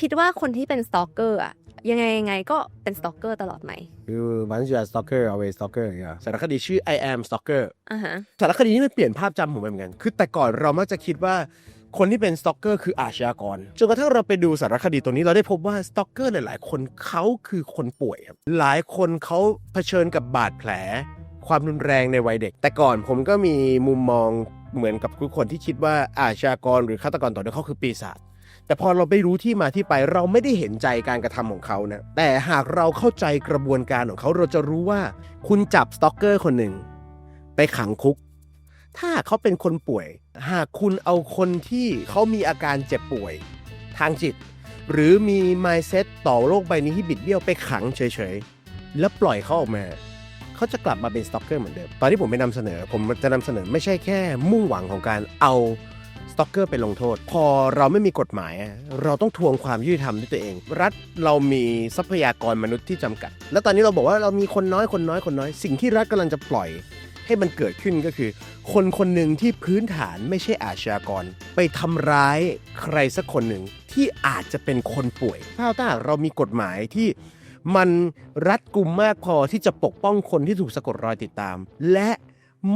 คิดว่าคนที่เป็นสตอกเกอร์อะยังไงยังไงก็เป็นสตอกเกอร์ตลอดไหมคือ once you are stalker always stalker อย่างเงี้ยสารคดีชื่อ I am stalker อ่าฮะสารคดีนี้มันเปลี่ยนภาพจำผมไปเหมือนกันคือแต่ก่อนเรามักจะคิดว่าคนที่เป็นสตอกเกอร์คืออาชญากรจนกระทั่งเราไปดูสารคดีตัวนี้เราได้พบว่าสตอกเกอร์หลาย ๆ คนเขาคือคนป่วยครับหลายคนเขาเผชิญกับบาดแผล ความรุนแรงในวัยเด็ก แต่ก่อนผมก็มีมุมมองเหมือนกับทุกคนที่คิดว่าอาชญากรหรือฆาตกรต่อเนื่องเขาคือปีศาจ แต่พอเราไปรู้ที่มาที่ไปเราไม่ได้เห็นใจการกระทำของเขานะแต่หากเราเข้าใจกระบวนการของเขาเราจะรู้ว่า คุณจับสตอกเกอร์คนหนึ่ง ไปขังคุก ถ้าเขาเป็นคนป่วย หากคุณเอาคนที่เขามีอาการเจ็บป่วย ทางจิต หรือมี mindset ต่อโลกใบนี้ที่บิดเบี้ยวไปขังเฉยๆ แล้วปล่อยเขาออกมาเขาจะกลับมาเป็นสต็อกเกอร์เหมือนเดิม ตอนที่ผมไปนำเสนอ ผมจะนำเสนอไม่ใช่แค่มุ่งหวังของการเอา ตอกเกอร์ไปลงโทษ พอเราไม่มีกฎหมาย เราต้องทวงความยุติธรรมด้วยตัวเอง รัฐเรามีทรัพยากรมนุษย์ที่จำกัด และตอนนี้เราบอกว่าเรามีคนน้อยคนน้อยคนน้อย สิ่งที่รัฐกำลังจะปล่อยให้มันเกิดขึ้นก็คือ คนคนหนึ่งที่พื้นฐานไม่ใช่อาชญากร ไปทำร้ายใครสักคนหนึ่งที่อาจจะเป็นคนป่วยถ้าถ้าเรามีกฎหมายที่มันรัดกุมมากพอที่จะปกป้องคนที่ถูกสะกดรอยติดตาม และ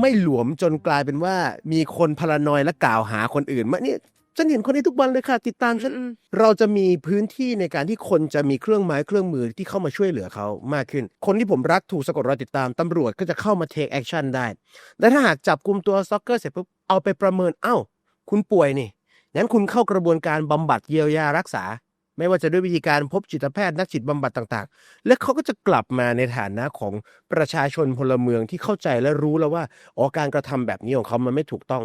ไม่หลวมจนกลายเป็นว่ามีคนพลานอยและกล่าวหาคนอื่นมาเนี่ยฉันเห็นคนนี้ทุกวันเลยค่ะ ติดตามฉันอืมเราจะมีพื้นที่ในการที่คนจะมีเครื่องไม้เครื่องมือที่เข้ามาช่วยเหลือเขามากขึ้น คนที่ผมรักถูกสะกดรอยติดตามตำรวจก็จะเข้ามาเทคแอคชั่นได้ และถ้าหากจับกลุ่มตัวสต็อกเกอร์เสร็จปุ๊บเอาไปประเมินเอ้า คุณป่วยนี่งั้นคุณเข้ากระบวนการบำบัดเยียวยารักษา ไม่ว่าจะด้วยวิธีการพบจิตแพทย์นักจิตบำบัดต่างๆ และเขาก็จะกลับมาในฐานะของประชาชนพลเมืองที่เข้าใจและรู้แล้วว่าอ๋อการกระทำแบบนี้ของเขามันไม่ถูกต้อง